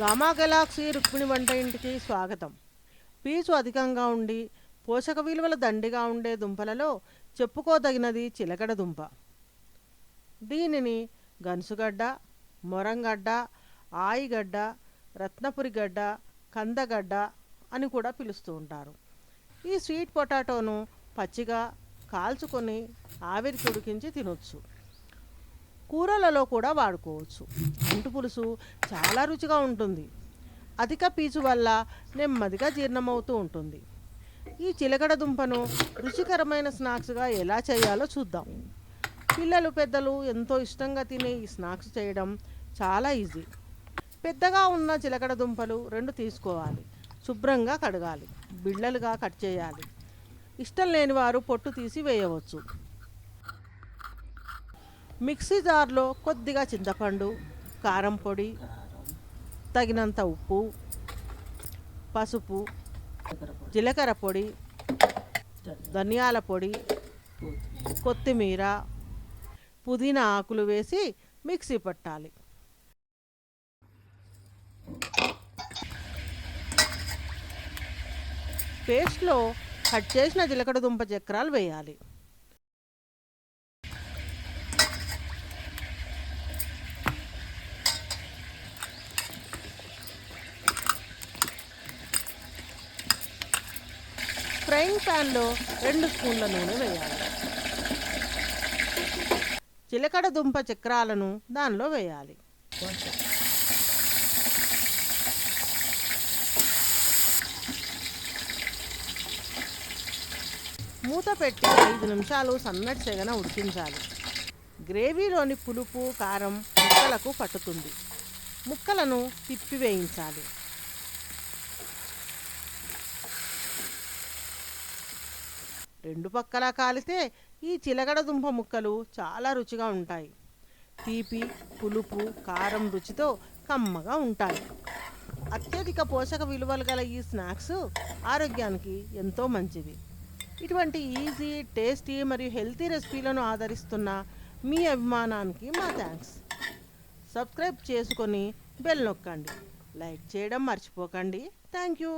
Gamma Galaxy Rukmini వంట ఇంటికి స్వాగతం. పీచు అధికంగా ఉండి పోషక విలువల దండిగా ఉండే దుంపలలో చెప్పుకోదగినది చిలకడ దుంప. దీనిని గనుసుగడ్డ మొరంగడ్డ ఆయిగడ్డ రత్నపురి గడ్డ కందగడ్డ అని కూడా పిలుస్తూ ఉంటారు. ఈ స్వీట్ పొటాటోను పచ్చిగా కాల్చుకొని ఆవిరి ఉడికించి తినొచ్చు. కూరలలో కూడా వాడుకోవచ్చు. అంటు పులుసు చాలా రుచిగా ఉంటుంది. అధిక పీచు వల్ల నెమ్మదిగా జీర్ణమవుతూ ఉంటుంది. ఈ చిలకడ దుంపను రుచికరమైన స్నాక్స్గా ఎలా చేయాలో చూద్దాం. పిల్లలు పెద్దలు ఎంతో ఇష్టంగా తినే ఈ స్నాక్స్ చేయడం చాలా ఈజీ. పెద్దగా ఉన్న చిలకడ దుంపలు రెండు తీసుకోవాలి. శుభ్రంగా కడగాలి. బిళ్ళలుగా కట్ చేయాలి. ఇష్టం లేని వారు పొట్టు తీసి వేయవచ్చు. మిక్సీ జార్లో కొద్దిగా చింతపండు కారం పొడి తగినంత ఉప్పు పసుపు జీలకర్ర పొడి ధనియాల పొడి కొత్తిమీర పుదీనా ఆకులు వేసి మిక్సీ పట్టాలి. పేస్ట్లో కట్ చేసిన జీలకర్ర దుంప చక్రాలు వేయాలి. ఫ్రైయింగ్ ప్యాన్లో రెండు స్పూన్ల నూనె వేయాలి. చిలకడ దుంప చక్రాలను దానిలో వేయాలి. మూత పెట్టి ఐదు నిమిషాలు సన్నటి సెగన ఉడికించాలి. గ్రేవీలోని పులుపు కారం ముక్కలకు పట్టుతుంది. ముక్కలను తిప్పి వేయించాలి. రెండు పక్కలా కాలితే ఈ చిలగడ దుంప ముక్కలు చాలా రుచిగా ఉంటాయి. తీపి పులుపు కారం రుచితో కమ్మగా ఉంటాయి. అత్యధిక పోషక విలువలు గల ఈ స్నాక్స్ ఆరోగ్యానికి ఎంతో మంచిది ఇటువంటి ఈజీ టేస్టీ మరియు హెల్తీ రెసిపీలను ఆదరిస్తున్న మీ అభిమానానికి మా థ్యాంక్స్. సబ్స్క్రైబ్ చేసుకొని బెల్ నొక్కండి. లైక్ చేయడం మర్చిపోకండి. Thank you.